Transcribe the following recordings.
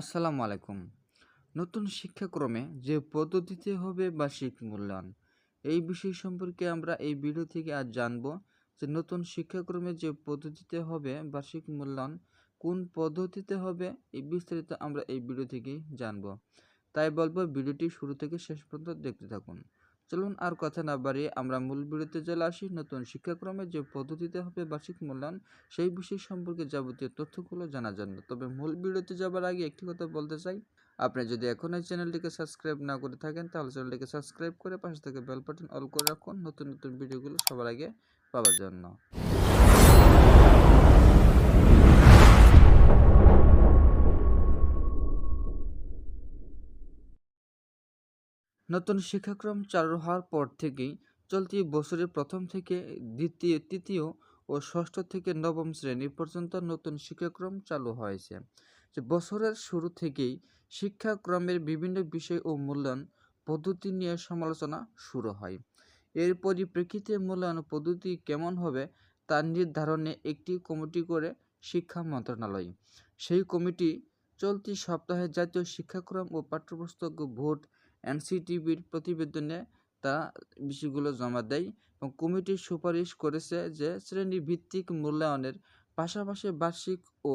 আসসালামু আলাইকুম। নতুন শিক্ষাক্রমে যে পদ্ধতিতে হবে বার্ষিক মূল্যায়ন, এই বিষয় সম্পর্কে আমরা এই ভিডিও থেকে আজ জানব যে নতুন শিক্ষাক্রমে যে পদ্ধতিতে হবে বার্ষিক মূল্যায়ন, কোন পদ্ধতিতে হবে, এই বিস্তারিত আমরা এই ভিডিও থেকেই জানব। তাই বলব, ভিডিওটি শুরু থেকে শেষ পর্যন্ত দেখতে থাকুন। চলুন আর কথা না বাড়িয়ে আমরা মূল বিরতিতে চলে আসি। নতুন শিক্ষাক্রমে যে পদ্ধতিতে হবে বার্ষিক মূল্যায়ন, সেই বিষয় সম্পর্কে যাবতীয় তথ্যগুলো জানার জন্য। তবে মূল বিরতিতে যাবার আগে একটি কথা বলতে চাই। আপনি যদি এখন এই চ্যানেলটিকে সাবস্ক্রাইব না করে থাকেন, তাহলে চ্যানেলটিকে সাবস্ক্রাইব করে পাশে থেকে বেল বাটন অল করে রাখুন। নতুন নতুন ভিডিওগুলো সবার আগে পাওয়ার জন্য। নতুন শিক্ষাক্রম চালু হওয়ার পর থেকেই চলতি বছরের প্রথম থেকে দ্বিতীয়, তৃতীয় ও ষষ্ঠ থেকে নবম শ্রেণি পর্যন্ত নতুন শিক্ষাক্রম চালু হয়েছে। বছরের শুরু থেকেই শিক্ষাক্রমের বিভিন্ন বিষয় ও মূল্যায়ন পদ্ধতি নিয়ে সমালোচনা শুরু হয়। এর পরিপ্রেক্ষিতে মূল্যায়ন পদ্ধতি কেমন হবে তা নির্ধারণে একটি কমিটি করে শিক্ষা মন্ত্রণালয়। সেই কমিটি চলতি সপ্তাহে জাতীয় শিক্ষাক্রম ও পাঠ্যপুস্তক ভোট এনসিটিভির প্রতিবেদনে তা বিষয়গুলো জমা দেয় এবং কমিটি সুপারিশ করেছে যে শ্রেণীভিত্তিক মূল্যায়নের পাশাপাশি বার্ষিক ও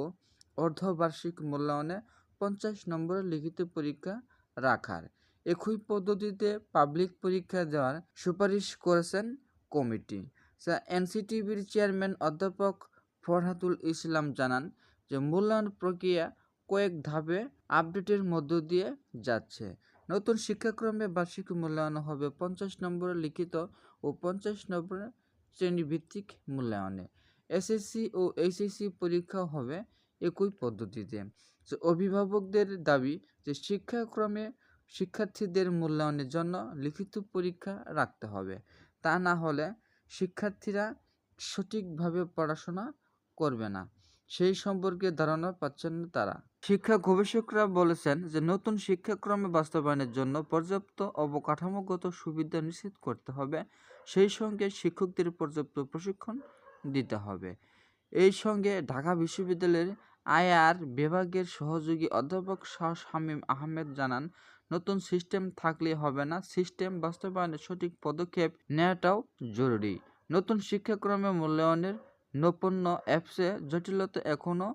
অর্ধবার্ষিক মূল্যায়নে পঞ্চাশ নম্বরের লিখিত পরীক্ষা রাখার একই পদ্ধতিতে পাবলিক পরীক্ষা দেওয়ার সুপারিশ করেছেন কমিটি। এনসিটিভির চেয়ারম্যান অধ্যাপক ফরহাতুল ইসলাম জানান যে মূল্যায়ন প্রক্রিয়া কয়েক ধাপে আপডেটের মধ্য দিয়ে যাচ্ছে। নতুন শিক্ষাক্রমে বার্ষিক মূল্যায়ন হবে পঞ্চাশ নম্বরের লিখিত ও পঞ্চাশ নম্বরের শ্রেণীভিত্তিক মূল্যায়নে। এসএসসি ও এইচএসসি পরীক্ষা হবে একই পদ্ধতিতে। অভিভাবকদের দাবি যে শিক্ষাক্রমে শিক্ষার্থীদের মূল্যায়নের জন্য লিখিত পরীক্ষা রাখতে হবে, তা না হলে শিক্ষার্থীরা সঠিকভাবে পড়াশোনা করবে না। সেই সম্পর্কে ধারণা পাচ্ছেন না তারা। শিক্ষা গবেষকরা বলেছেন যে, নতুন শিক্ষাক্রমে বাস্তবায়নের জন্য পর্যাপ্ত অবকাঠামোগত সুবিধা নিশ্চিত করতে হবে। সেই সঙ্গে শিক্ষকদের পর্যাপ্ত প্রশিক্ষণ দিতে হবে। এই সঙ্গে ঢাকা বিশ্ববিদ্যালয়ের আইআর বিভাগের সহযোগী অধ্যাপক শাহ শামীম আহমেদ জানান, নতুন সিস্টেম থাকলে হবে না। সিস্টেম বাস্তবায়নের সঠিক পদক্ষেপ নেওয়াটাও জরুরি। নতুন শিক্ষাক্রমে মূল্যায়নের নৈপুণ্য অ্যাপসে জটিলতা এখনও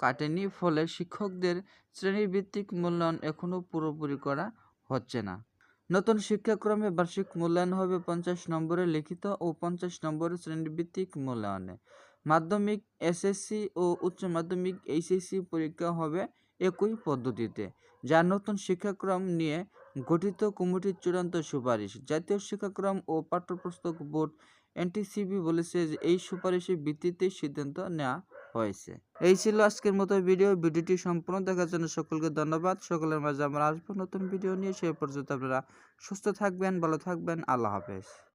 কাটেনি, ফলে শিক্ষকদের শ্রেণীভিত্তিক মূল্যায়ন এখনও পুরোপুরি করা হচ্ছে না। নতুন শিক্ষাক্রমে বার্ষিক মূল্যায়ন হবে পঞ্চাশ নম্বরে লিখিত ও পঞ্চাশ নম্বরে শ্রেণীভিত্তিক মূল্যায়নে। মাধ্যমিক এসএসসি ও উচ্চ মাধ্যমিক এইচএসসি পরীক্ষা হবে একই পদ্ধতিতে, যা নতুন শিক্ষাক্রম নিয়ে গঠিত কমিটির চূড়ান্ত সুপারিশ। জাতীয় শিক্ষাক্রম ও পাঠ্যপুস্তক বোর্ড এনটিসিবি বলেছে যে এই সুপারিশের ভিত্তিতে সিদ্ধান্ত নেওয়া হয়েছে। এই ছিল আজকের মতো ভিডিও। ভিডিওটি সম্পূর্ণ দেখার জন্য সকলকে ধন্যবাদ। সকলের মাঝে আমরা আসব নতুন ভিডিও নিয়ে। সেই পর্যন্ত আপনারা সুস্থ থাকবেন, ভালো থাকবেন। আল্লাহ হাফেজ।